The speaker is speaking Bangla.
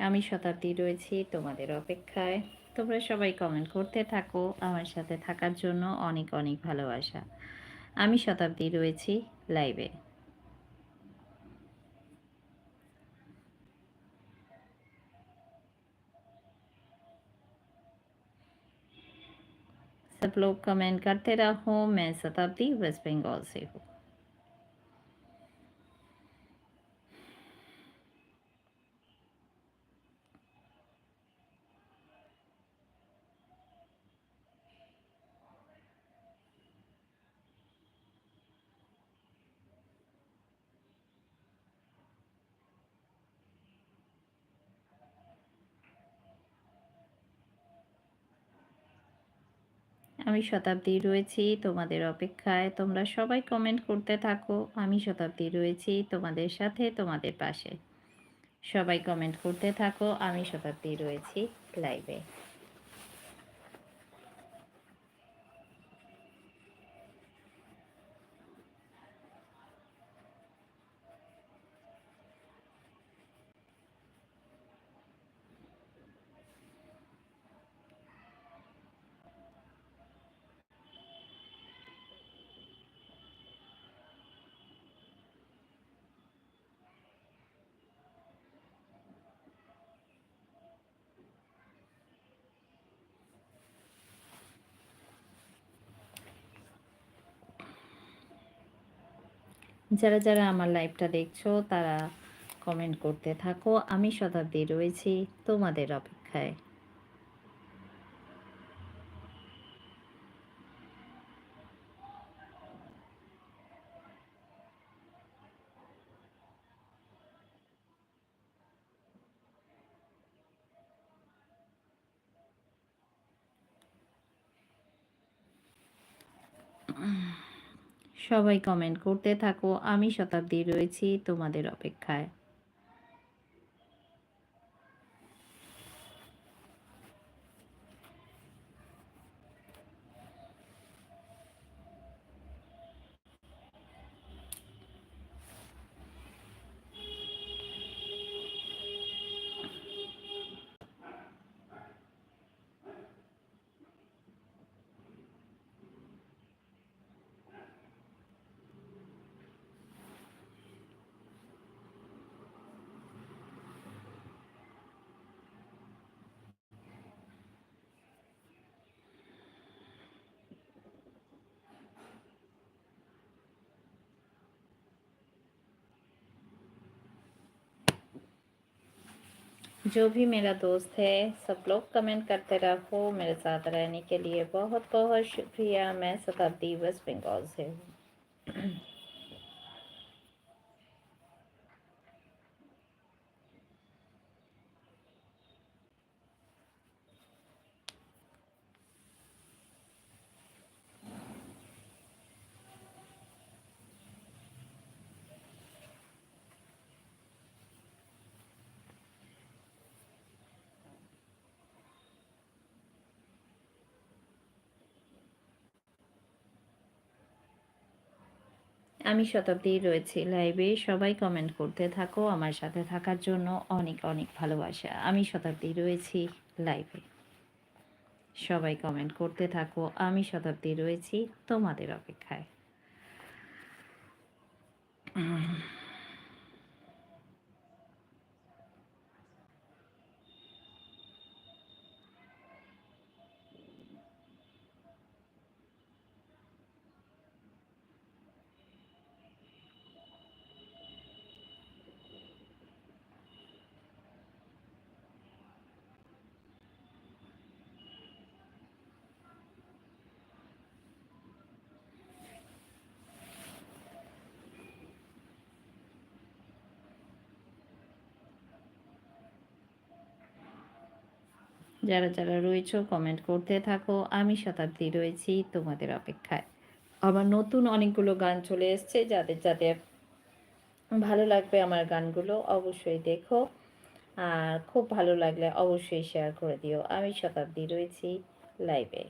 আমি শতাব্দী রয়েছি তোমাদের অপেক্ষায় তোমরা সবাই কমেন্ট করতে থাকো আমার সাথে থাকার জন্য অনেক অনেক ভালোবাসা আমি শতাব্দী রয়েছি লাইভে सब लोग कमेंट करते रहो मैं शताब्दी वेस्ट बंगाल से हूँ আমি শতাব্দী রয়েছি, তোমাদের অপেক্ষায় তোমরা সবাই কমেন্ট করতে থাকো। আমি শতাব্দী রয়েছি, তোমাদের সাথে, তোমাদের পাশে। সবাই কমেন্ট করতে থাকো, আমি শতাব্দী রয়েছি লাইভে যারা যারা আমার লাইভটা দেখছ তারা কমেন্ট করতে থাকো। আমি শতাব্দী রয়েছি তোমাদের অপেক্ষায়। সবাই কমেন্ট করতে থাকো। আমি শতাব্দী রয়েছি তোমাদের অপেক্ষায়। जो भी मेरा दोस्त है, सब लोग कमेंट करते रहो मेरे साथ रहने के लिए। बहुत बहुत शुक्रिया, मैं शताब्दी वेस्ट बंगाल से हूँ। আমি শতাব্দী রয়েছি লাইভে, সবাই কমেন্ট করতে থাকো। আমার সাথে থাকার জন্য অনেক অনেক ভালোবাসা। আমি শতাব্দী রয়েছি লাইভে। সবাই কমেন্ট করতে থাকো। আমি শতাব্দী রয়েছি তোমাদের অপেক্ষায়। যারা যারা রয়েছ কমেন্ট করতে থাকো। আমি শতাব্দী রয়েছি তোমাদের অপেক্ষায়। আমার নতুন অনেকগুলো গান চলে এসছে, যাদের যাদের ভালো লাগবে আমার গানগুলো অবশ্যই দেখো। আর খুব ভালো লাগলে অবশ্যই শেয়ার করে দিও। আমি শতাব্দী রয়েছি লাইভে